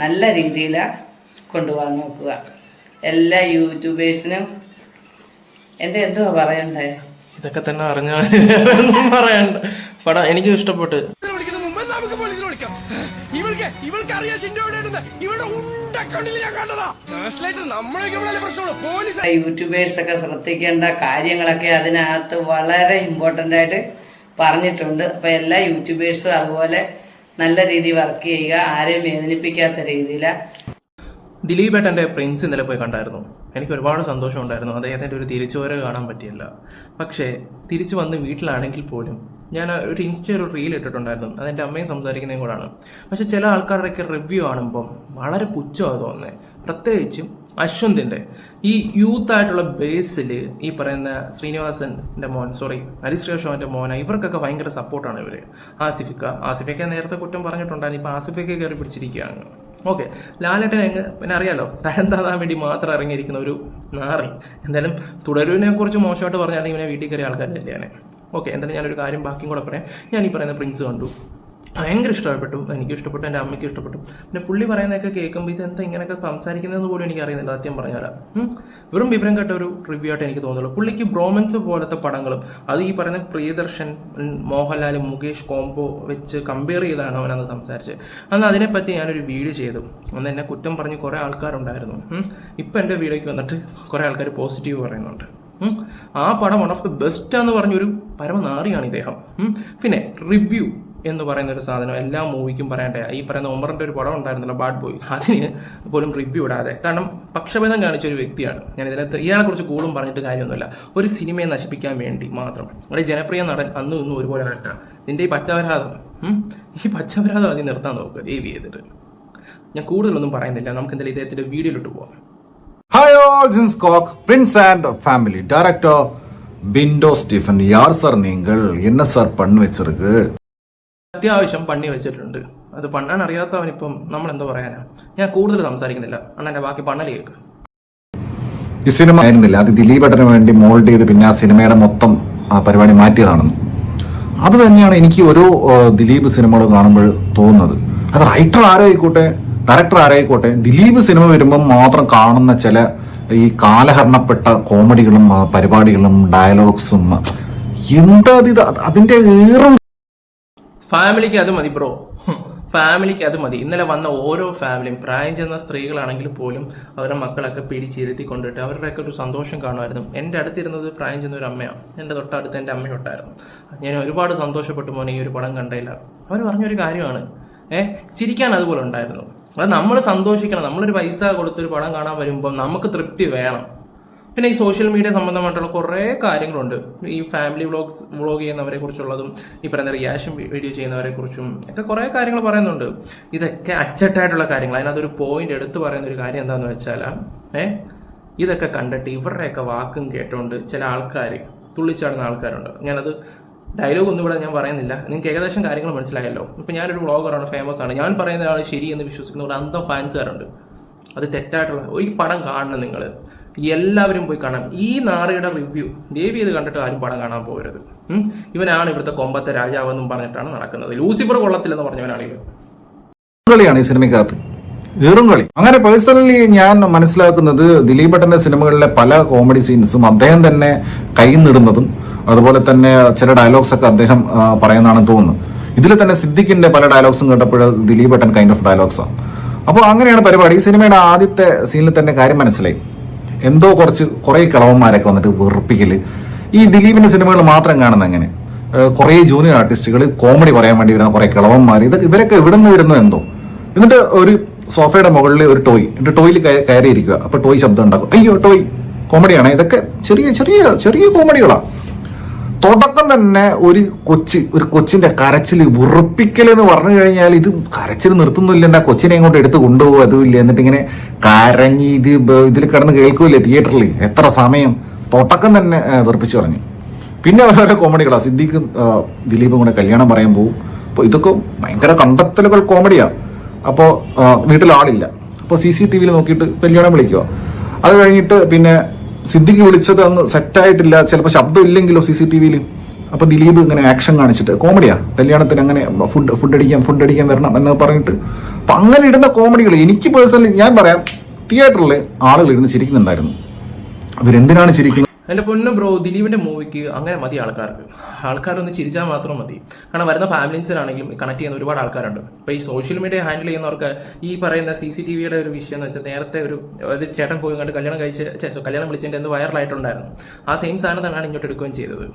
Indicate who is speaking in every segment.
Speaker 1: നല്ല രീതിയിൽ കൊണ്ടുപോകാൻ നോക്കുക. എല്ലാ യൂട്യൂബേഴ്സിനും എന്റെ എന്തുവാ പറയണ്ടേ?
Speaker 2: ഇതൊക്കെ തന്നെ അറിഞ്ഞാൽ പറയണ്ട. പടം എനിക്ക് ഇഷ്ടപ്പെട്ട്.
Speaker 3: യൂട്യൂബേഴ്സ്
Speaker 1: ഒക്കെ ശ്രദ്ധിക്കേണ്ട കാര്യങ്ങളൊക്കെ അതിനകത്ത് വളരെ ഇമ്പോർട്ടന്റ് ആയിട്ട് പറഞ്ഞിട്ടുണ്ട്. അപ്പോൾ എല്ലാ യൂട്യൂബേഴ്സും അതുപോലെ നല്ല രീതിയിൽ വർക്ക് ചെയ്യുക ആരെയും വേദനിപ്പിക്കാത്ത രീതിയിൽ
Speaker 2: ദിലീപ് ഏട്ടന്റെ പ്രിൻസ് ഇന്നലെ പോയി കണ്ടായിരുന്നു. എനിക്ക് ഒരുപാട് സന്തോഷം ഉണ്ടായിരുന്നു. അദ്ദേഹത്തിന്റെ ഒരു തിരിച്ചുവരവ് കാണാൻ പറ്റിയില്ല. പക്ഷേ തിരിച്ചു വന്ന് വീട്ടിലാണെങ്കിൽ പോലും ഞാൻ ഒരു ഇൻസ്റ്റ ഒരു റീൽ ഇട്ടിട്ടുണ്ടായിരുന്നു. അതെന്റെ അമ്മയും സംസാരിക്കുന്നതും കൂടാണ്. പക്ഷേ ചില ആൾക്കാരുടെയൊക്കെ റിവ്യൂ കാണുമ്പം വളരെ പുച്ഛമാണ് തോന്നുന്നത് പ്രത്യേകിച്ചും അശ്വന്തിന്റെ ഈ യൂത്ത് ആയിട്ടുള്ള ബേസിൽ ഈ പറയുന്ന ശ്രീനിവാസന്റെ മോൻ സോറി ഹരിശ്രീ ഷോന്റെ മോന ഇവർക്കൊക്കെ ഭയങ്കര സപ്പോർട്ടാണ് ഇവർ ആസിഫിക്ക ആസിഫിക്ക നേരത്തെ കുറ്റം പറഞ്ഞിട്ടുണ്ടായിരുന്നു ഇപ്പോൾ ആസിഫിക്ക കയറി പിടിച്ചിരിക്കുകയാണ്. ഓക്കെ ലാലേട്ടൻ എങ്ങ് പിന്നെ അറിയാലോ തരം താതാൻ വേണ്ടി മാത്രം ഇറങ്ങിയിരിക്കുന്ന ഒരു നാറി. എന്തായാലും തുടരുവിനെ കുറിച്ച് മോശമായിട്ട് പറഞ്ഞാൽ ഇവനെ വീട്ടിൽ കയറിയ ആൾക്കാരല്ലേ ഞാൻ ഓക്കെ എന്തായാലും ഞാനൊരു കാര്യം ബാക്കിയും കൂടെ പറയാം. ഞാൻ ഈ പറയുന്ന പ്രിൻസ് കണ്ടു. ഭയങ്കര ഇഷ്ടപ്പെട്ടു. എനിക്ക് ഇഷ്ടപ്പെട്ടു എന്റെ അമ്മയ്ക്ക് ഇഷ്ടപ്പെട്ടു. പിന്നെ പുള്ളി പറയുന്നതൊക്കെ കേൾക്കുമ്പോൾ ഇത് എന്താ ഇങ്ങനെയൊക്കെ സംസാരിക്കുന്നതെന്ന് പോലും എനിക്ക് അറിയുന്നില്ല. സത്യം തരാം വെറും വിവരം കേട്ട ഒരു റിവ്യൂ ആയിട്ട് എനിക്ക് തോന്നുള്ളൂ പുള്ളിക്ക് ബ്രോമൻസ് പോലത്തെ പടങ്ങളും അത് ഈ പറയുന്ന പ്രിയദർശൻ മോഹൻലാൽ മുകേഷ് കോംബോ വെച്ച് കമ്പയർ ചെയ്താണ് അവനന്ന് സംസാരിച്ചത്. അന്ന് അതിനെപ്പറ്റി ഞാനൊരു വീഡിയോ ചെയ്തു. അന്ന് എന്നെ കുറ്റം പറഞ്ഞ് കുറേ ആൾക്കാരുണ്ടായിരുന്നു. ഇപ്പം എന്റെ വീഡിയോയ്ക്ക് വന്നിട്ട് കുറേ ആൾക്കാർ പോസിറ്റീവ് പറയുന്നുണ്ട്. ആ പടം വൺ ഓഫ് ദി ബെസ്റ്റ് എന്ന് പറഞ്ഞൊരു പരമനാറിയാണ് ഇദ്ദേഹം. പിന്നെ റിവ്യൂ എന്ന് പറയുന്ന ഒരു സാധനം എല്ലാ മൂവിക്കും പറയണ്ടേ ഈ പറയുന്ന ഒമറിന്റെ ഒരു പടം ഉണ്ടായിരുന്നല്ലോ ബാഡ് ബോയ്സ് അതിന് പോലും റിവ്യൂ ഇടാതെ കാരണം പക്ഷഭേദം കാണിച്ച ഒരു വ്യക്തിയാണ് ഞാൻ ഇതിനകത്ത് ഇയാളെ കുറിച്ച് കൂടുതലും പറഞ്ഞിട്ട് കാര്യമൊന്നുമില്ല ഒരു സിനിമയെ നശിപ്പിക്കാൻ വേണ്ടി മാത്രം ഒരു ജനപ്രിയ നടൻ അന്നും ഇന്നും ഒരുപോലെ കണ്ടാണ് നിന്റെ ഈ പച്ചവരാതം ഉം, ഈ പച്ചവരാതം അതിൽ നിർത്താൻ നോക്കുക ദേവി ചെയ്തിട്ട് ഞാൻ കൂടുതലൊന്നും പറയുന്നില്ല നമുക്ക് എന്തായാലും ഇദ്ദേഹത്തിന്റെ വീഡിയോയിലോട്ട് പോവാം
Speaker 4: Hi all, this is Cock, Prince and Family, Director Pinto Stephen யார் சார் நீங்கள் என்ன சார் பண்ணி வச்சிருக்கு
Speaker 2: അത്യാവശ്യം പണി വെച്ചിട്ടുണ്ട്. അത് പണ്ണാൻ അറിയാത്തവനിപ്പം നമ്മൾ എന്താ പറയാനാ? ഞാൻ കൂടുതൽ സംസാരിക്കുന്നില്ല. അണ്ണന്റെ ബാക്കി പണ്ണൽ കേൾക്ക്
Speaker 4: ഈ സിനിമ ആയിരുന്നില്ല. അത് ദിലീപേട്ടന് വേണ്ടി മോൾഡ് ചെയ്ത് പിന്നെ ആ സിനിമയുടെ മൊത്തം ആ പരിപാടി മാറ്റിയതാണെന്ന്. അത് തന്നെയാണ് എനിക്ക് ഓരോ ദിലീപ് സിനിമകൾ കാണുമ്പോൾ തോന്നുന്നത്. അത് റൈറ്റർ ആരായിക്കോട്ടെ ഡയറക്ടർ ആരായിക്കോട്ടെ ദിലീപ് സിനിമ വരുമ്പം മാത്രം കാണുന്ന ചില ഈ കാലഹരണപ്പെട്ട കോമഡികളും പരിപാടികളും ഡയലോഗ്സും എന്താ ഇത് അതിന്റെ ഏറും
Speaker 2: ഫാമിലിക്ക് അത് മതി ബ്രോ ഫാമിലിക്ക് അത് മതി. ഇന്നലെ വന്ന ഓരോ ഫാമിലിയും പ്രായം ചെന്ന സ്ത്രീകളാണെങ്കിൽ പോലും അവരുടെ മക്കളൊക്കെ പിടിച്ചിരുത്തി കൊണ്ടിട്ട് അവരുടെയൊക്കെ ഒരു സന്തോഷം കാണുമായിരുന്നു. എന്റെ അടുത്തിരുന്നത് പ്രായം ചെന്ന ഒരു അമ്മയാണ് എന്റെ തൊട്ടടുത്ത് എന്റെ അമ്മയോട്ടായിരുന്നു ഞാൻ ഒരുപാട് സന്തോഷപ്പെട്ടു മോനെ ഈ ഒരു പടം കണ്ടില്ല അവർ പറഞ്ഞൊരു കാര്യമാണ്. ഏഹ് ചിരിക്കാൻ അതുപോലെ ഉണ്ടായിരുന്നു. അത് നമ്മൾ സന്തോഷിക്കണം. നമ്മളൊരു പൈസ കൊടുത്തൊരു പടം കാണാൻ വരുമ്പോൾ നമുക്ക് തൃപ്തി വേണം. പിന്നെ ഈ സോഷ്യൽ മീഡിയ സംബന്ധമായിട്ടുള്ള കുറേ കാര്യങ്ങളുണ്ട്. ഈ ഫാമിലി വ്ളോഗ്സ് വ്ളോഗ് ചെയ്യുന്നവരെ കുറിച്ചുള്ളതും ഈ പറയുന്ന റിയാക്ഷൻ വീഡിയോ ചെയ്യുന്നവരെ കുറിച്ചും ഒക്കെ കുറേ കാര്യങ്ങൾ പറയുന്നുണ്ട്. ഇതൊക്കെ അച്ചട്ടായിട്ടുള്ള കാര്യങ്ങൾ. അതിനകത്തൊരു പോയിന്റ് എടുത്തു പറയുന്ന ഒരു കാര്യം എന്താണെന്ന് വെച്ചാൽ ഏ ഇതൊക്കെ കണ്ടിട്ട് ഇവരുടെയൊക്കെ വാക്കും കേട്ടുകൊണ്ട് ചില ആൾക്കാർ തുള്ളിച്ചാടുന്ന ആൾക്കാരുണ്ട്. ഞാനത് ഡയലോഗ് ഒന്നും ഇവിടെ ഞാൻ പറയുന്നില്ല. നിങ്ങൾക്ക് ഏകദേശം കാര്യങ്ങൾ മനസ്സിലായല്ലോ. ഇപ്പം ഞാനൊരു വ്ളോഗറാണ് ഫേമസ് ആണ്. ഞാൻ പറയുന്ന ആൾ ശരി എന്ന് വിശ്വസിക്കുന്ന ഒരു അന്തം ഫാൻസുകാരുണ്ട് അത് തെറ്റായിട്ടുള്ള ഈ പടം കാണണം നിങ്ങൾ എല്ലാവരും പോയി കാണാം. ഈ നാറിയുടെ റിവ്യൂ ദേവി ഇത് കണ്ടിട്ട് ആരും പടം കാണാൻ പോകരുത്. ഇവനാണ് ഇവിടുത്തെ കൊമ്പത്തെ രാജാവെന്നും പറഞ്ഞിട്ടാണ് നടക്കുന്നത്. ലൂസിഫർ കൊള്ളത്തില്ലെന്ന് പറഞ്ഞവനാണ് ഇവൻ.
Speaker 4: കളിയാണ് ഈ സിനിമയ്ക്കകത്ത്. വെറും കളി. അങ്ങനെ പേഴ്സണലി ഞാൻ മനസ്സിലാക്കുന്നത് ദിലീപേട്ടന്റെ സിനിമകളിലെ പല കോമഡി സീൻസും അദ്ദേഹം തന്നെ കൈന്നിടുന്നതും അതുപോലെ തന്നെ ചില ഡയലോഗ്സ് ഒക്കെ അദ്ദേഹം പറയുന്നതാണെന്ന് തോന്നുന്നു. ഇതിൽ തന്നെ സിദ്ദിഖിന്റെ പല ഡയലോഗ്സും കേട്ടപ്പോൾ ദിലീപേട്ടൻ കൈൻഡ് ഓഫ് ഡയലോഗ്സാണ് അപ്പോൾ അങ്ങനെയാണ് പരിപാടി. ഈ സിനിമയുടെ ആദ്യത്തെ സീനിൽ തന്നെ കാര്യം മനസ്സിലായി. എന്തോ കുറച്ച് കുറേ കിളവന്മാരൊക്കെ വന്നിട്ട് വെറുപ്പിക്കൽ. ഈ ദിലീപിന്റെ സിനിമകൾ മാത്രം കാണുന്ന അങ്ങനെ കുറേ ജൂനിയർ ആർട്ടിസ്റ്റുകൾ കോമഡി പറയാൻ വേണ്ടി വരുന്ന കുറേ കിളവന്മാർ ഇതൊക്കെ ഇവരൊക്കെ ഇവിടെ നിന്ന് വരുന്നു എന്തോ. എന്നിട്ട് ഒരു സോഫയുടെ മുകളിൽ ഒരു ടോയ് എന്നിട്ട് ടോയിൽ കയറിയിരിക്കുക. അപ്പോൾ ടോയ് ശബ്ദം ഉണ്ടാക്കും. അയ്യോ ടോയ് കോമഡിയാണ് ഇതൊക്കെ ചെറിയ ചെറിയ ചെറിയ കോമഡികളാ തുടക്കം തന്നെ ഒരു കൊച്ചി ഒരു കൊച്ചിന്റെ കരച്ചിൽ ഉറപ്പിക്കൽ എന്ന് പറഞ്ഞു കഴിഞ്ഞാൽ ഇത് കരച്ചിൽ നിർത്തുന്നില്ല എന്താ കൊച്ചിനെ ഇങ്ങോട്ട് എടുത്ത് കൊണ്ടുപോകും അതുമില്ല. എന്നിട്ട് ഇങ്ങനെ കരഞ്ഞ് ഇത് ഇതിൽ കിടന്ന് കേൾക്കൂലേ തിയേറ്ററിൽ എത്ര സമയം തുടക്കം തന്നെ വെറുപ്പിച്ചു കളഞ്ഞു. പിന്നെ ഓരോരോ കോമഡികളാ സിദ്ദീഖും ആ, ദിലീപും കൂടെ കല്യാണം പറയാൻ പോകും അപ്പോൾ ഇതൊക്കെ ഭയങ്കര കണ്ടെത്തലുകൾ കോമഡിയാ അപ്പോൾ വീട്ടിൽ ആളില്ല. അപ്പോൾ സി സി ടി വിയിൽ നോക്കിയിട്ട് കല്യാണം വിളിക്കുക അത് കഴിഞ്ഞിട്ട് പിന്നെ സിദ്ദിഖ് വിളിച്ചത് അന്ന് സെറ്റായിട്ടില്ല ചിലപ്പോൾ ശബ്ദം ഇല്ലെങ്കിലോ സി സി ടി വിയിൽ അപ്പോൾ ദിലീപ് ഇങ്ങനെ ആക്ഷൻ കാണിച്ചിട്ട് കോമഡിയാ കല്യാണത്തിന് അങ്ങനെ ഫുഡ് ഫുഡ് അടിക്കാം ഫുഡ് അടിക്കാൻ വരണം എന്ന് പറഞ്ഞിട്ട്. അപ്പം അങ്ങനെ ഇടുന്ന കോമഡികൾ എനിക്ക് പേഴ്സണലി ഞാൻ പറയാം തിയേറ്ററിൽ ആളുകൾ ഇരുന്ന് ചിരിക്കുന്നുണ്ടായിരുന്നു. അവരെന്തിനാണ് ചിരിക്കുന്നത്?
Speaker 2: എന്റെ പൊന്നു ബ്രോ ദിലീപിന്റെ മൂവിക്ക് അങ്ങനെ മതി ആൾക്കാർക്ക്. ആൾക്കാരൊന്ന് ചിരിച്ചാൽ മാത്രം മതി. കാരണം വരുന്ന ഫാമിലീസിലാണെങ്കിലും കണക്ട് ചെയ്യുന്ന ഒരുപാട് ആൾക്കാരുണ്ട്. ഇപ്പോൾ ഈ സോഷ്യൽ മീഡിയ ഹാൻഡിൽ ചെയ്യുന്നവർക്ക് ഈ പറയുന്ന സി സി ടി വിയുടെ ഒരു വിഷയം എന്ന് വെച്ചാൽ നേരത്തെ ഒരു ഒരു ചേട്ടൻ പോയി കണ്ട് കല്യാണം കഴിച്ച് കല്യാണം വിളിച്ചതിന്റെ എന്ത് വൈറലായിട്ടുണ്ടായിരുന്നു ആ സെയിം സാധനം തന്നെയാണ് ഇങ്ങോട്ട് എടുക്കുകയും ചെയ്തത്.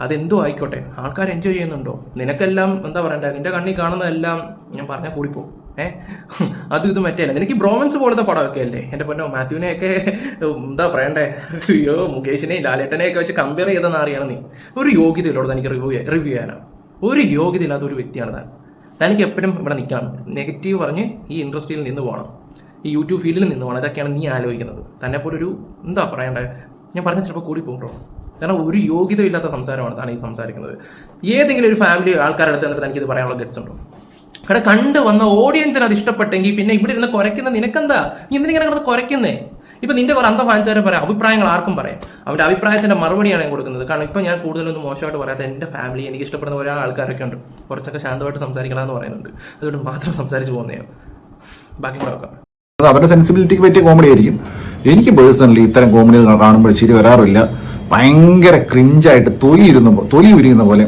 Speaker 2: അതെന്തോ ആയിക്കോട്ടെ. ആൾക്കാർ എൻജോയ് ചെയ്യുന്നുണ്ടോ? നിനക്കെല്ലാം എന്താ പറയണ്ടേ? നിന്റെ കണ്ണിൽ കാണുന്നതെല്ലാം ഞാൻ പറഞ്ഞാൽ കൂടിപ്പോകും ഏഹ് അതും ഇത് മറ്റേ നിനക്ക് ബ്രോമൻസ് പോലത്തെ പടമൊക്കെ അല്ലേ? എന്റെ പൊന്നോ മാത്യുവിനെയൊക്കെ എന്താ പറയണ്ടേ? അയ്യോ മുകേഷിനെയും ലാലേട്ടനെയൊക്കെ വെച്ച് കമ്പയർ ചെയ്തെന്ന് അറിയണം നീ. ഒരു യോഗ്യത ഇല്ലോട് തനിക്ക് റിവ്യൂ റിവ്യൂ ചെയ്യാനാണ് ഒരു യോഗ്യത ഇല്ലാത്ത ഒരു വ്യക്തിയാണ് താൻ. തനിക്ക് എപ്പോഴും ഇവിടെ നിൽക്കണം. നെഗറ്റീവ് പറഞ്ഞ് ഈ ഇൻഡസ്ട്രിയിൽ നിന്ന് പോകണം ഈ യൂട്യൂബ് ഫീൽഡിൽ നിന്ന് പോകണം ഇതൊക്കെയാണ് നീ ആലോചിക്കുന്നത്. തന്നെ ഒരു എന്താ പറയണ്ടേ? ഞാൻ പറഞ്ഞ ചിലപ്പോൾ കൂടി പോകും കാരണം ഒരു യോഗ്യത ഇല്ലാത്ത സംസാരമാണ് താൻ ഈ സംസാരിക്കുന്നത്. ഏതെങ്കിലും ഒരു ഫാമിലി ആൾക്കാരുടെ അടുത്ത് തന്നെ തനിക്കിത് പറയാനുള്ള ഗെറ്റ്സ് ഉണ്ടോ? കാരണം കണ്ടു വന്ന ഓഡിയൻസിന് അത് ഇഷ്ടപ്പെട്ടെങ്കിൽ പിന്നെ ഇവിടെ ഇരുന്ന് കുരയ്ക്കുന്ന നിനക്കെന്താ? നീ എന്തിനാ കിടന്ന് ഇപ്പൊ നിന്റെ കുറെ അന്ത ഫാൻസുകാരെ പറയാം അഭിപ്രായങ്ങൾ ആർക്കും പറയാം. അവന്റെ അഭിപ്രായത്തിന്റെ മറുപടിയാണ് ഞാൻ കൊടുക്കുന്നത്. കാരണം ഇപ്പൊ ഞാൻ കൂടുതലൊന്നും മോശമായിട്ട് പറയാത്ത എന്റെ ഫാമിലി എനിക്ക് ഇഷ്ടപ്പെടുന്ന ഒരാൾ ആൾക്കാരൊക്കെ ഉണ്ട്. കുറച്ചൊക്കെ ശാന്തമായിട്ട് സംസാരിക്കണമെന്ന് പറയുന്നുണ്ട്. അതുകൊണ്ട് മാത്രം സംസാരിച്ച് പോകുന്നതാണ് ബാക്കി നോക്കാം
Speaker 4: അത് അവരുടെ സെൻസിബിലിറ്റിക്ക് പറ്റിയ കോമഡി ആയിരിക്കും. എനിക്ക് പേഴ്സണലി ഇത്തരം കോമഡികൾ കാണുമ്പോൾ ശരി വരാറില്ല. ഭയങ്കര ക്രിഞ്ചായിട്ട് തൊലി ഇരുന്ന തൊലി ഉരിയുന്ന പോലെ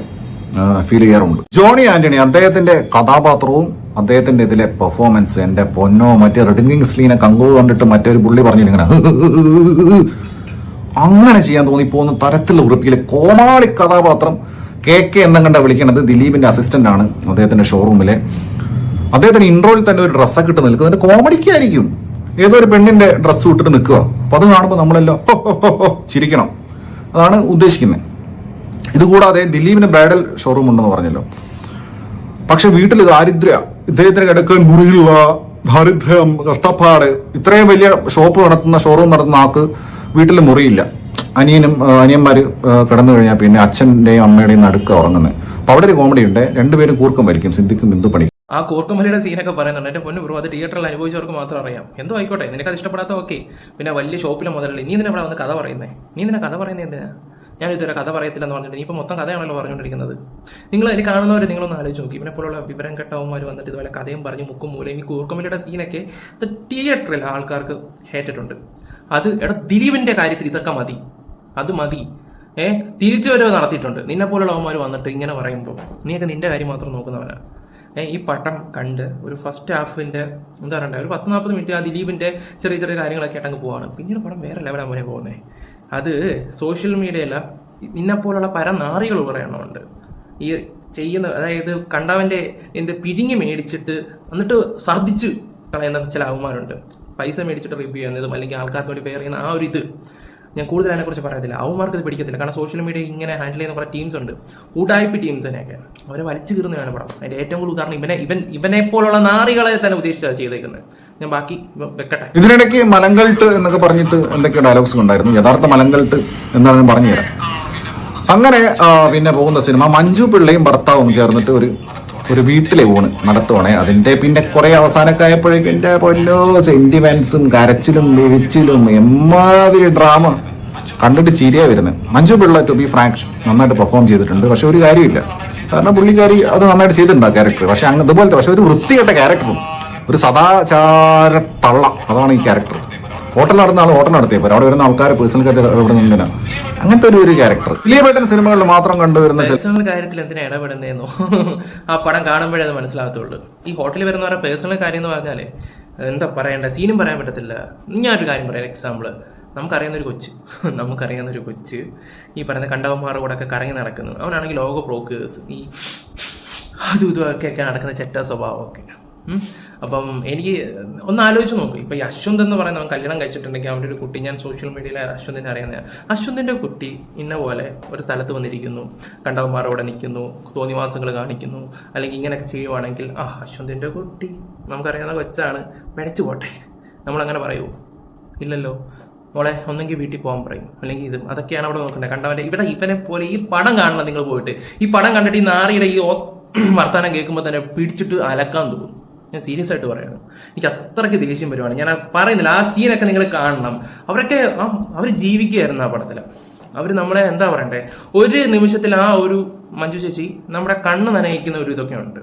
Speaker 4: ഫീൽ ചെയ്യാറുണ്ട്. ജോണി ആന്റണി അദ്ദേഹത്തിന്റെ കഥാപാത്രവും അദ്ദേഹത്തിന്റെ ഇതിലെ പെർഫോമൻസ് എന്റെ പൊന്നോ മറ്റേ റെഡിംഗിങ് സ്ലീനെ കങ്കോ കണ്ടിട്ട് മറ്റൊരു പുള്ളി പറഞ്ഞിങ്ങനെ അങ്ങനെ ചെയ്യാൻ തോന്നി. പോകുന്ന തരത്തിലുള്ള ഉറപ്പിയിലെ കോമാളി കഥാപാത്രം കെ കെ എന്നും കണ്ട വിളിക്കുന്നത് ദിലീപിന്റെ അസിസ്റ്റന്റ് ആണ് അദ്ദേഹത്തിന്റെ ഷോറൂമിലെ അദ്ദേഹത്തിന് ഇൻട്രോയിൽ തന്നെ ഒരു ഡ്രസ്സൊക്കെ ഇട്ട് നിൽക്കുന്നത് കോമഡിക്കായിരിക്കും ഏതോ ഒരു പെണ്ണിന്റെ ഡ്രസ്സ് ഇട്ടിട്ട് നിൽക്കുക. അപ്പൊ അത് കാണുമ്പോൾ നമ്മളെല്ലാം ചിരിക്കണം. അതാണ് ഉദ്ദേശിക്കുന്നത് ഇതുകൂടാതെ ദിലീപിന് ബ്രൈഡൽ ഷോറൂം ഉണ്ടെന്ന് പറഞ്ഞല്ലോ. പക്ഷെ വീട്ടിൽ ദാരിദ്ര്യ ഇദ്ദേഹത്തിന് കിടക്കാൻ മുറിയില്ല ദാരിദ്ര്യം കഷ്ടപ്പാട് ഇത്രയും വലിയ ഷോപ്പ് നടത്തുന്ന ഷോറൂം നടത്തുന്ന ആൾക്ക് വീട്ടിൽ മുറിയില്ല. അനിയനും അനിയന്മാർ കിടന്നു കഴിഞ്ഞാൽ പിന്നെ അച്ഛന്റെയും അമ്മയുടെയും നടുക്ക ഉറങ്ങുന്നത്. അപ്പൊ അവിടെ ഒരു കോമഡി ഉണ്ട്. രണ്ടുപേരും കൂർക്കം വലിക്കും. സിദ്ധിക്കും ബിന്ദു പണിക്കും
Speaker 2: ആ കൂർക്കമലയുടെ സീനൊക്കെ പറയുന്നുണ്ട്. എന്റെ പൊന്നു ബ്രോ അത് തിയേറ്ററിൽ അനുഭവിച്ചവർക്ക് മാത്രം അറിയാം. എന്തോ ആയിക്കോട്ടെ. നിനക്ക് അത് ഇഷ്ടപ്പെടാത്ത ഓക്കെ പിന്നെ വലിയ ഷോപ്പിലെ മുതലല്ലേ നീ ഇതിനെ ഇവിടെ വന്ന് കഥ പറയുന്നേ? നീ ഇതിനെ കഥ പറയുന്നത് എന്തിനാ? ഞാൻ ഇതുവരെ കഥ പറയത്തില്ലെന്ന് പറഞ്ഞിട്ട് നീ ഇപ്പം മൊത്തം കഥയാണല്ലോ പറഞ്ഞുകൊണ്ടിരിക്കുന്നത്. നിങ്ങൾ അതിന് കാണുന്നവർ നിങ്ങളൊന്ന് ആലോചിച്ച് നോക്കി. ഇവനെ പോലുള്ള വിവരം കെട്ടവന്മാർ വന്നിട്ട് ഇതുപോലെ കഥയും പറഞ്ഞ് മുക്കും മൂലയും ഈ കൂർക്കമ്പലിയുടെ സീനൊക്കെ ഇത് തിയേറ്ററിൽ ആൾക്കാർക്ക് ഹേറ്റിട്ടുണ്ട് അത് എടാ ദിലീപിന്റെ കാര്യത്തിൽ ഇതൊക്കെ മതി. അത് മതി. ഏ തിരിച്ചു വരവ് നടത്തിയിട്ടുണ്ട്. നിന്നെ പോലുള്ള അവന്മാർ വന്നിട്ട് ഇങ്ങനെ പറയുമ്പോൾ നീയൊക്കെ നിന്റെ കാര്യം മാത്രം നോക്കുന്നവനാ ഏഹ് ഈ പട്ടം കണ്ട് ഒരു ഫസ്റ്റ് ഹാഫിന്റെ എന്താ പറയണ്ടേ? ഒരു പത്ത് നാൽപ്പത് മിനിറ്റ് ആ ദിലീപിന്റെ ചെറിയ ചെറിയ കാര്യങ്ങളൊക്കെ ആയിട്ട് അങ്ങ് പോവാണ്. പിന്നീട് പടം വേറെ ലെവലാണ് മോനെ പോകുന്നത് അത് സോഷ്യൽ മീഡിയയില നിന്നെ പോലുള്ള പരനാറികൾ പറയണമുണ്ട്. ഈ ചെയ്യുന്ന അതായത് കണ്ടവന്റെ എന്ത് പിഴിഞ്ഞ് മേടിച്ചിട്ട് എന്നിട്ട് ഛർദ്ദിച്ച് കളയുന്ന ചില അവന്മാരുണ്ട്. പൈസ മേടിച്ചിട്ട് റിവ്യൂ ചെയ്യുന്നതും അല്ലെങ്കിൽ ആൾക്കാർക്ക് വേണ്ടി പേർ ചെയ്യുന്ന ആ ഒരു ഇത്. ഞാൻ കൂടുതൽ അതിനെക്കുറിച്ച് പറയത്തില്ല. അവന്മാർക്ക് ഇത് പിടിക്കത്തില്ല. കാരണം സോഷ്യൽ മീഡിയ ഇങ്ങനെ ഹാൻഡിൽ ചെയ്യുന്ന കുറേ ടീംസ് ഉണ്ട്. ഊടായ്പ ടീംസിനെയൊക്കെ അവരെ വലിച്ചു കീറുന്നതാണ് പടം. അതിന്റെ ഏറ്റവും കൂടുതൽ ഉദാഹരണം ഇവനെ ഇവൻ ഇവനെ പോലുള്ള നാറികളെ തന്നെ ഉദ്ദേശിച്ചാണ് ചെയ്തേക്കുന്നത് ഞാൻ ബാക്കി വെക്കട്ടെ.
Speaker 4: ഇതിനിടയ്ക്ക് മലങ്കൾട്ട് എന്നൊക്കെ പറഞ്ഞിട്ട് എന്തൊക്കെയോ ഡയലോഗ്സ് ഉണ്ടായിരുന്നു. യഥാർത്ഥ മലങ്കൾട്ട് എന്നാണ് ഞാൻ പറഞ്ഞുതരാം. അങ്ങനെ പിന്നെ പോകുന്ന സിനിമ മഞ്ജു പിള്ളയും ഭർത്താവും ചേർന്നിട്ട് ഒരു ഒരു വീട്ടിലെ ഊണ് നടത്തുവാണേ. അതിന്റെ പിന്നെ കുറെ അവസാനമൊക്കെ ആയപ്പോഴേക്കും എന്റെ പൊല്ലോ സെന്റിമെന്റ്സും കരച്ചിലും വിഴിച്ചിലും എമ്മാതിരി ഡ്രാമ കണ്ടിട്ട് ചിരിയാ വരുന്നത് Manju Pillai to be frank നന്നായിട്ട് പെർഫോം ചെയ്തിട്ടുണ്ട്. പക്ഷെ ഒരു കാര്യമില്ല. കാരണം പുള്ളിക്കാരി അത് നന്നായിട്ട് ചെയ്തിട്ടുണ്ട് ആ ക്യാരക്ടർ പക്ഷെ അങ്ങ് ഇതുപോലത്തെ പക്ഷെ ഒരു വൃത്തികെട്ട ക്യാരക്ടറും ഒരു സദാചാര തള്ള അതാണ് ഈ ക്യാരക്ടർ ഹോട്ടൽ നടന്ന ആൾ ഹോട്ടൽ നടത്തിയപ്പോൾ അവിടെ വരുന്ന ആൾക്കാർ പേഴ്സണൽ ഇവിടെ നിന്നില്ല. അങ്ങനത്തെ ഒരു ഒരു ക്യാരക്ടർ ദിലീപേട്ടൻ സിനിമകളിൽ മാത്രം കണ്ടുവരുന്ന
Speaker 2: പേഴ്സണൽ കാര്യത്തിൽ എന്തിനാ ഇടപെടുന്നതെന്നോ ആ പടം കാണുമ്പോഴേ അത് മനസ്സിലാകത്തുള്ളൂ. ഈ ഹോട്ടലിൽ വരുന്നവരുടെ പേഴ്സണൽ കാര്യം എന്ന് പറഞ്ഞാൽ എന്താ പറയണ്ട? സീനും പറയാൻ പറ്റത്തില്ല. ഞാനൊരു കാര്യം പറയാം എക്സാമ്പിൾ നമുക്കറിയുന്ന ഒരു കൊച്ച്. നമുക്കറിയാവുന്ന ഒരു കൊച്ച് ഈ പറയുന്ന കണ്ടവന്മാരുടെ കൂടെ ഒക്കെ കറങ്ങി നടക്കുന്നു. അവനാണെങ്കിൽ ലോക ബ്രോക്കേഴ്സ് ഈ അതും ഇതും ഒക്കെ നടക്കുന്ന ചെറ്റ സ്വഭാവമൊക്കെ. അപ്പം എനിക്ക് ഒന്ന് ആലോചിച്ച് നോക്കും. ഇപ്പം ഈ അശ്വന്ത് എന്ന് പറയുന്ന അവൻ കല്യാണം കഴിച്ചിട്ടുണ്ടെങ്കിൽ അവന്റെ ഒരു കുട്ടി ഞാൻ സോഷ്യൽ മീഡിയയിൽ അശ്വന്തിനെ അറിയുന്നത് അശ്വന്തിന്റെ കുട്ടി ഇന്ന പോലെ ഒരു സ്ഥലത്ത് വന്നിരിക്കുന്നു. കണ്ടവന്മാരോടെ നിൽക്കുന്നു. തോന്നിവാസങ്ങൾ കാണിക്കുന്നു. അല്ലെങ്കിൽ ഇങ്ങനെയൊക്കെ ചെയ്യുവാണെങ്കിൽ ആ അശ്വന്തിന്റെ കുട്ടി നമുക്കറിയാവുന്ന കൊച്ചാണ്. മെടച്ചു പോട്ടെ. നമ്മളങ്ങനെ പറയുമോ ഇല്ലല്ലോ. മോളെ ഒന്നെങ്കിൽ വീട്ടിൽ പോകാൻ പറയും. അല്ലെങ്കിൽ ഇത് അതൊക്കെയാണ് അവിടെ നോക്കേണ്ടത്. കണ്ടവന്റെ ഇവിടെ ഇവനെ പോലെ ഈ പടം കാണണം നിങ്ങൾ പോയിട്ട്. ഈ പടം കണ്ടിട്ട് ഈ നാറിയുടെ ഈ വർത്തമാനം കേൾക്കുമ്പോൾ തന്നെ പിടിച്ചിട്ട് അലക്കാൻ തോന്നും. ഞാൻ സീരിയസ് ആയിട്ട് പറയുന്നു. എനിക്ക് അത്രയ്ക്ക് ദേഷ്യം വരുവാണ്. ഞാൻ ആ പറയുന്നില്ല ആ സീനൊക്കെ നിങ്ങൾ കാണണം. അവരൊക്കെ അവർ ജീവിക്കുകയായിരുന്നു ആ പടത്തിൽ അവർ നമ്മളെ എന്താ പറയണ്ടേ? ഒരു നിമിഷത്തിൽ ആ ഒരു മഞ്ജു ചേച്ചി നമ്മുടെ കണ്ണ് നനയിക്കുന്ന ഒരു ഇതൊക്കെ ഉണ്ട്.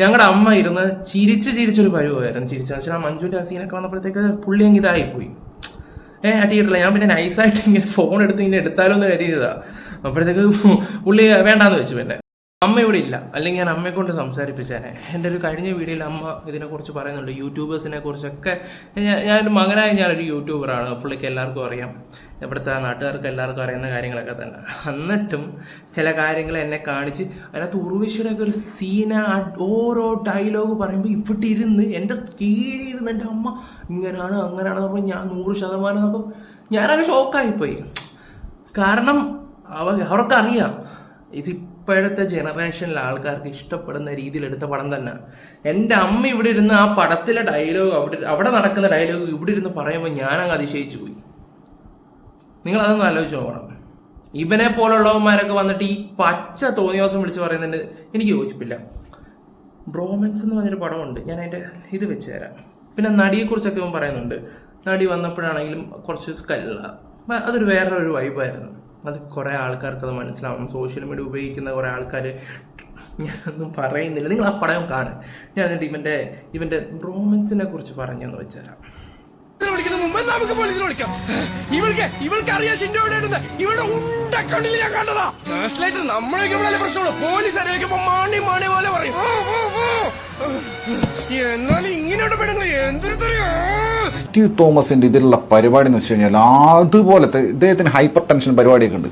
Speaker 2: ഞങ്ങളുടെ അമ്മ ഇരുന്ന് ചിരിച്ച് ചിരിച്ചൊരു പരുവായിരുന്നു ചിരിച്ച പക്ഷേ ആ മഞ്ജുവിന്റെ ആ സീനൊക്കെ വന്നപ്പോഴത്തേക്ക് പുള്ളി അങ്ങ് ഇതായിപ്പോയി ഏഹ് തിയേറ്ററിൽ ഞാൻ പിന്നെ നൈസായിട്ട് ഇങ്ങനെ ഫോൺ എടുത്ത് ഇങ്ങനെ എടുത്താലോ എന്ന് കരുതിയതാ. അപ്പോഴത്തേക്ക് പുള്ളി വേണ്ടാന്ന് വെച്ചു പിന്നെ. അമ്മ ഇവിടെ ഇല്ല അല്ലെങ്കിൽ ഞാൻ അമ്മയെ കൊണ്ട് സംസാരിപ്പിച്ചേനെ എന്റെ ഒരു കഴിഞ്ഞ വീഡിയോയിൽ അമ്മ ഇതിനെക്കുറിച്ച് പറയുന്നുണ്ട്. യൂട്യൂബേഴ്സിനെ കുറിച്ചൊക്കെ ഞാൻ ഞാനൊരു മകനായ ഞാനൊരു യൂട്യൂബറാണ്. പുള്ളിക്ക് എല്ലാവർക്കും അറിയാം. ഇവിടുത്തെ നാട്ടുകാർക്ക് എല്ലാവർക്കും അറിയുന്ന കാര്യങ്ങളൊക്കെ തന്നെ. എന്നിട്ടും ചില കാര്യങ്ങൾ എന്നെ കാണിച്ച് അതിനകത്ത് ഉർവശിയുടെ ഒരു സീന ഓരോ ഡയലോഗ് പറയുമ്പോൾ ഇവിടെ ഇരുന്ന് എന്റെ കീഴിരുന്ന് എന്റെ അമ്മ ഇങ്ങനെയാണ് അങ്ങനെയാണ് അപ്പോൾ ഞാൻ നൂറ് ശതമാനം നോക്കും ഞാനൊക്കെ ഷോക്കായിപ്പോയി കാരണം അവ അവർക്കറിയാം ഇത് ഇപ്പോഴത്തെ ജനറേഷനിലെ ആൾക്കാർക്ക് ഇഷ്ടപ്പെടുന്ന രീതിയിൽ എടുത്ത പടം തന്നെ. എന്റെ അമ്മ ഇവിടെ ഇരുന്ന് ആ പടത്തിലെ ഡയലോഗ് അവിടെ അവിടെ നടക്കുന്ന ഡയലോഗ് ഇവിടെ ഇരുന്ന് പറയുമ്പോൾ ഞാനങ്ങ് അതിശയിച്ചു പോയി. നിങ്ങൾ അതൊന്നും ആലോചിച്ച് നോക്കണം. ഇവനെ പോലുള്ളവന്മാരൊക്കെ വന്നിട്ട് ഈ പച്ച തോന്നിയോസം വിളിച്ച് പറയുന്നുണ്ട്. എനിക്ക് യോജിപ്പില്ല. ബ്രോമൻസ് എന്ന് പറഞ്ഞൊരു പടമുണ്ട്. ഞാൻ അതിന്റെ ഇത് വെച്ച് തരാം. പിന്നെ നടിയെക്കുറിച്ചൊക്കെ ഇവൻ പറയുന്നുണ്ട്. നടി വന്നപ്പോഴാണെങ്കിലും കുറച്ച് സ്കല്ല അതൊരു വേറൊരു വൈബായിരുന്നു അത് കുറേ അത് മനസ്സിലാവും. സോഷ്യൽ മീഡിയ ഉപയോഗിക്കുന്ന കുറേ ആൾക്കാർ ഞാനൊന്നും പറയുന്നില്ല. നിങ്ങൾ ആ പടം കാണും ഞാൻ ഇവന്റെ ഇവന്റെ റോമൻസിനെ കുറിച്ച് പറഞ്ഞെന്ന് വെച്ചുതരാം
Speaker 3: വിളിക്കാം? ഇവൾക്ക് ഇവൾക്ക് ഉണ്ടക്കണ്ണിൽ ഞാൻ പോലീസ് മാണി മാണി പോലെ പറയും.
Speaker 4: തോമസിന്റെ ഇതിലുള്ള പരിപാടി എന്ന് വെച്ച് കഴിഞ്ഞാൽ അതുപോലത്തെ ഇദ്ദേഹത്തിന് ഹൈപ്പർ ടെൻഷൻ പരിപാടിയൊക്കെ ഉണ്ട്.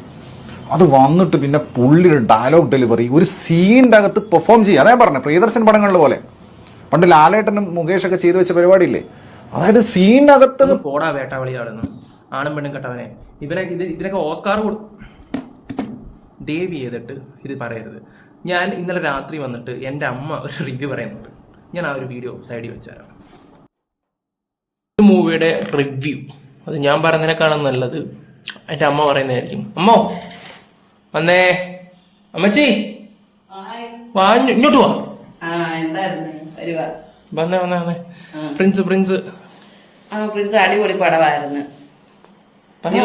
Speaker 4: അത് വന്നിട്ട് പിന്നെ പുള്ളിയുടെ ഡയലോഗ് ഡെലിവറി ഒരു സീനിന്റെ അകത്ത് പെർഫോം ചെയ്യുക അതേ പറഞ്ഞു പ്രിയദർശൻ പടങ്ങളിൽ പോലെ. പണ്ട് ലാലേട്ടനും മുകേഷ് ഒക്കെ ചെയ്തു വെച്ച പരിപാടിയില്ലേ? അതായത് സീനിനകത്ത്
Speaker 2: ഒന്ന് പോടാ വേട്ടാവളിയാടുന്നു. ആണും പെണ്ണും കെട്ടവനെ. ഇവനെ ഇത് ഇതിനൊക്കെ ഓസ്കാർ കൊടു ദേവി ചെയ്തിട്ട് ഇത് പറയരുത്. ഞാൻ ഇന്നലെ രാത്രി വന്നിട്ട് എന്റെ അമ്മ ഒരു റിവ്യൂ പറയുന്നുണ്ട്. ഞാൻ ആ ഒരു വീഡിയോ സൈഡിൽ വെച്ചുതരാം. മൂവിയുടെ റിവ്യൂ. അത് ഞാൻ പറയുന്നതിനേക്കാളും നല്ലത് എന്റെ അമ്മ പറയുന്നതായിരിക്കും. അമ്മോ വന്നേ. അമ്മച്ചി. വാ ഇങ്ങ് ഇങ്ങോട്ട് വാ. വന്നേ വന്നേ വന്നേ. Prince prince.
Speaker 1: ആ പ്രിൻസ്? അടിപൊളി പടമായിരുന്നു. ന്യൂ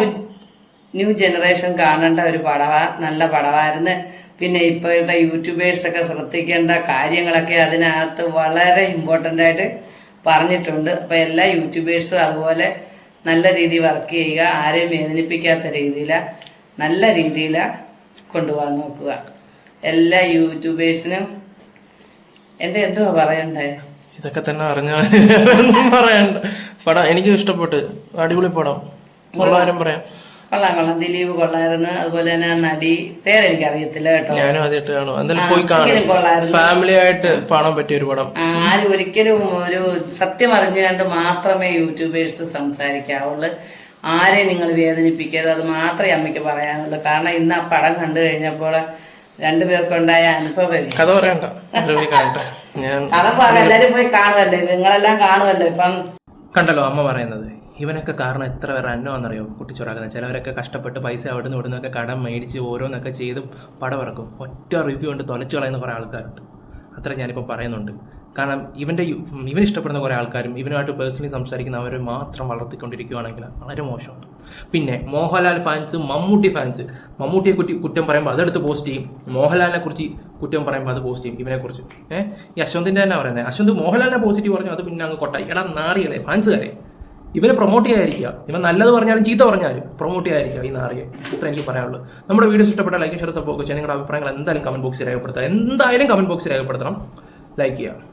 Speaker 1: ന്യൂ ജനറേഷൻ കാണേണ്ട ഒരു പടവ നല്ല പടമായിരുന്നു. പിന്നെ ഇപ്പോഴത്തെ യൂട്യൂബേഴ്സ് ഒക്കെ ശ്രദ്ധിക്കേണ്ട കാര്യങ്ങളൊക്കെ അതിനകത്ത് വളരെ ഇമ്പോർട്ടന്റ് ആയിട്ട് പറഞ്ഞിട്ടുണ്ട്. അപ്പോൾ എല്ലാ യൂട്യൂബേഴ്സും അതുപോലെ നല്ല രീതിയിൽ വർക്ക് ചെയ്യുക ആരെയും വേദനിപ്പിക്കാത്ത രീതിയിൽ നല്ല രീതിയിൽ കൊണ്ടുപോകാൻ നോക്കുക. എല്ലാ യൂട്യൂബേഴ്സിനും എന്റെ എന്തുവാ പറയണ്ടേ?
Speaker 2: ഇതൊക്കെ തന്നെ അറിഞ്ഞാൽ പറയാണ്ട്. പടം എനിക്ക് ഇഷ്ടപ്പെട്ട്. അടിപൊളി പടം. കൊള്ളാരം പറയാം.
Speaker 1: കൊള്ളാം കൊള്ളാം. ദിലീപ് കൊള്ളായിരുന്നു. അതുപോലെ തന്നെ നടി. പേരെനിക്ക് അറിയത്തില്ല കേട്ടോ.
Speaker 2: ഞാനും ആദ്യമായിട്ട് കാണും. എന്തായാലും പോയി കാണാം.
Speaker 1: കാണും
Speaker 2: ഫാമിലി ആയിട്ട് കാണാൻ പറ്റിയ ഒരു പടം.
Speaker 1: ആരും ഒരിക്കലും ഒരു സത്യം അറിഞ്ഞുകൊണ്ട് മാത്രമേ യൂട്യൂബേഴ്സ് സംസാരിക്കാവുള്ളൂ. ആരെയും നിങ്ങൾ വേദനിപ്പിക്കരുത്. അത് മാത്രമേ അമ്മയ്ക്ക് പറയാനുള്ളൂ. കാരണം ഇന്ന് ആ പടം കണ്ടു കഴിഞ്ഞപ്പോൾ രണ്ടുപേർക്കുണ്ടായ അനുഭവം
Speaker 2: കഥ പറയണ്ട.
Speaker 1: എല്ലാരും പോയി കാണുമല്ലോ നിങ്ങളെല്ലാം കാണുമല്ലോ ഇപ്പം?
Speaker 2: കണ്ടല്ലോ അമ്മ പറയുന്നത്. ഇവനൊക്കെ കാരണം എത്ര പേർ അന്നോന്നറിയോ കുട്ടിച്ചോറാക്കുന്നത് ചിലവരൊക്കെ കഷ്ടപ്പെട്ട് പൈസ അവിടുന്ന് ഇവിടുന്നൊക്കെ കടം മേടിച്ച് ഓരോന്നൊക്കെ ചെയ്ത് പടം ഇറക്കും ഒറ്റ റിവ്യൂ കൊണ്ട് തൊലച്ചു കളയുന്ന കുറേ ആൾക്കാരുണ്ട്. അത്ര ഞാനിപ്പോൾ പറയുന്നുണ്ട്. കാരണം ഇവന്റെ ഇവൻ ഇഷ്ടപ്പെടുന്ന കുറേ ആൾക്കാരും ഇവനുമായിട്ട് പേഴ്സണലി സംസാരിക്കുന്ന അവരെ മാത്രം വളർത്തിക്കൊണ്ടിരിക്കുകയാണെങ്കിൽ വളരെ മോശമാണ്. പിന്നെ മോഹൻലാൽ ഫാൻസ് മമ്മൂട്ടി ഫാൻസ് മമ്മൂട്ടിയെ കുറ്റി കുറ്റം പറയുമ്പോൾ അതെടുത്ത് പോസ്റ്റ് ചെയ്യും. മോഹൻലാലിനെ കുറിച്ച് കുറ്റം പറയുമ്പോൾ അത് പോസ്റ്റ് ചെയ്യും ഇവനെക്കുറിച്ച് ഏഹ് ഈ അശ്വന്തിന്റെ തന്നെ പറയുന്നത് അശ്വന്ത് മോഹൻലാലിനെ പോസിറ്റീവ് പറഞ്ഞു അത് പിന്നെ അങ്ങ് കൊട്ടായി. എടാ ഫാൻസ് ഫാൻസുകാരെ ഇവനെ പ്രൊമോട്ട് ചെയ്യാതിരിക്കുക. ഇവൻ നല്ലത് പറഞ്ഞാലും ചീത്ത പറഞ്ഞാലും പ്രൊമോട്ട് ചെയ്യാതിരിക്കുക ഈ നാറിയെ. ഇത്ര എനിക്ക് പറയാനുള്ളൂ. നമ്മുടെ വീഡിയോസ് ഇഷ്ടപ്പെട്ട ലൈക്ക് ഷെയർ സപ്പോർട്ട് ചെയ്യാൻ നിങ്ങളുടെ അഭിപ്രായങ്ങൾ എന്തായാലും കമന്റ് ബോക്സിൽ രേഖപ്പെടുത്തുക. എന്തായാലും കമന്റ് ബോക്സിൽ രേഖപ്പെടുത്തണം. ലൈക്ക് ചെയ്യുക.